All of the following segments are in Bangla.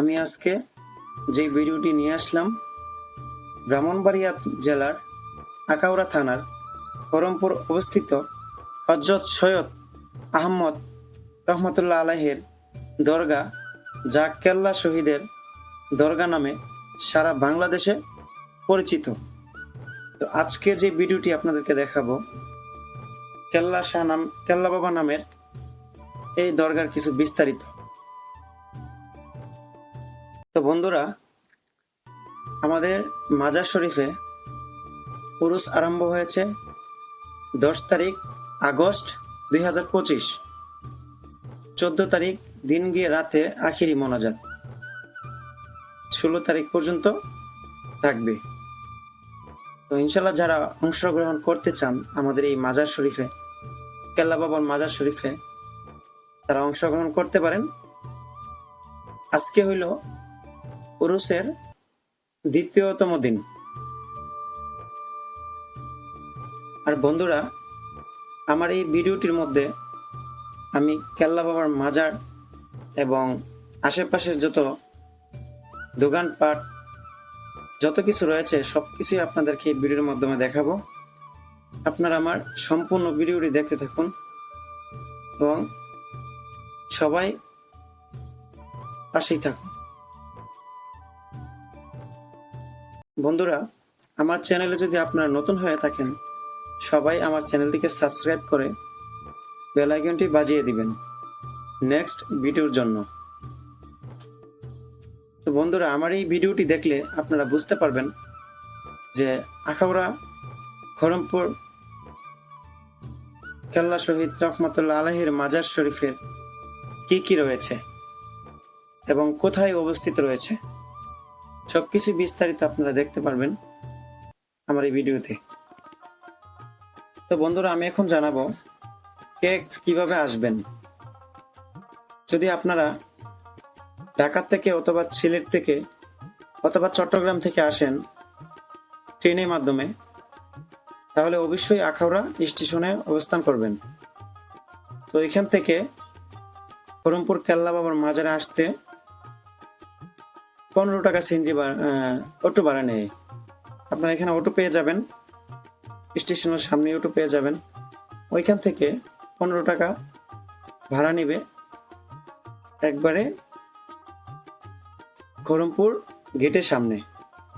আমি আজকে যে ভিডিওটি নিয়ে আসলাম, ব্রাহ্মণবাড়িয়া জেলার আকাউড়া থানার করমপুর অবস্থিত হজরত সৈয়দ আহমদ রহমতুল্লাহ আলাহের দরগা যা কেল্লা শহীদের দরগা নামে সারা বাংলাদেশে পরিচিত। তো আজকে যে ভিডিওটি আপনাদেরকে দেখাবো, কেল্লা শাহ নাম, কেল্লা বাবা নামের এই দরগার কিছু বিস্তারিত। তো বন্ধুরা, আমাদের মাজার শরীফে পুরুষ আরম্ভ হয়েছে দশ তারিখ আগস্ট দুই হাজার পঁচিশ। চোদ্দ তারিখ দিন গিয়ে রাতে আখিরি মোনাজাত। ষোলো তারিখ পর্যন্ত থাকবে। তো ইনশাল্লাহ যারা অংশগ্রহণ করতে চান আমাদের এই মাজার শরীফে, কেল্লা বাবার মাজার শরীফে, তারা অংশগ্রহণ করতে পারেন। আজকে হইল পুরুষের দ্বিতীয়তম দিন। আর বন্ধুরা, আমার এই ভিডিওটির মধ্যে আমি কেল্লা বাবার মাজার এবং আশেপাশের যত দোকানপাট, যত কিছু রয়েছে, সব কিছুই আপনাদেরকে এই ভিডিওর মাধ্যমে দেখাবো। আপনারা আমার সম্পূর্ণ ভিডিওটি দেখতে থাকুন এবং সবাই পাশেই থাকুন। বন্ধুরা, আমার চ্যানেলে যদি আপনারা নতুন হয়ে থাকেন, সবাই আমার চ্যানেলটিকে সাবস্ক্রাইব করে বেল আইকনটি বাজিয়ে দিবেন নেক্সট ভিডিওর জন্য। তো বন্ধুরা, আমার এই ভিডিওটি দেখলে আপনারা বুঝতে পারবেন যে আখাউড়া খরমপুর কেল্লা শহীদ রহমতুল্লাহ আলহির মাজার শরীফের কি কি রয়েছে এবং কোথায় অবস্থিত রয়েছে? সবকিছু বিস্তারিত আপনারা দেখতে পারবেন আমার এই ভিডিওতে। তো বন্ধুরা, আমি এখন জানাব কে কীভাবে আসবেন। যদি আপনারা ঢাকা থেকে অথবা সিলেট থেকে অথবা চট্টগ্রাম থেকে আসেন ট্রেনের মাধ্যমে, তাহলে অবশ্যই আখাউড়া স্টেশনে অবস্থান করবেন। তো এখান থেকে করমপুর কেল্লা বাবার মাজারে আসতে পনেরো টাকা সিএনজি অটো ভাড়া নেয়। আপনারা এখানে অটো পেয়ে যাবেন। স্টেশনের সামনে অটো পেয়ে যাবেন। ওইখান থেকে পনেরো টাকা ভাড়া নেবে। একবারে খরমপুর গেটের সামনে।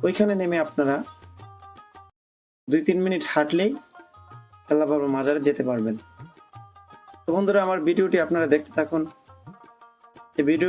ওইখানে নেমে আপনারা দুই তিন মিনিট হাঁটলেই খেলা মাজারে যেতে পারবেন। তো বন্ধুরা, আমার ভিডিওটি আপনারা দেখতে থাকুন। এই ভিডিও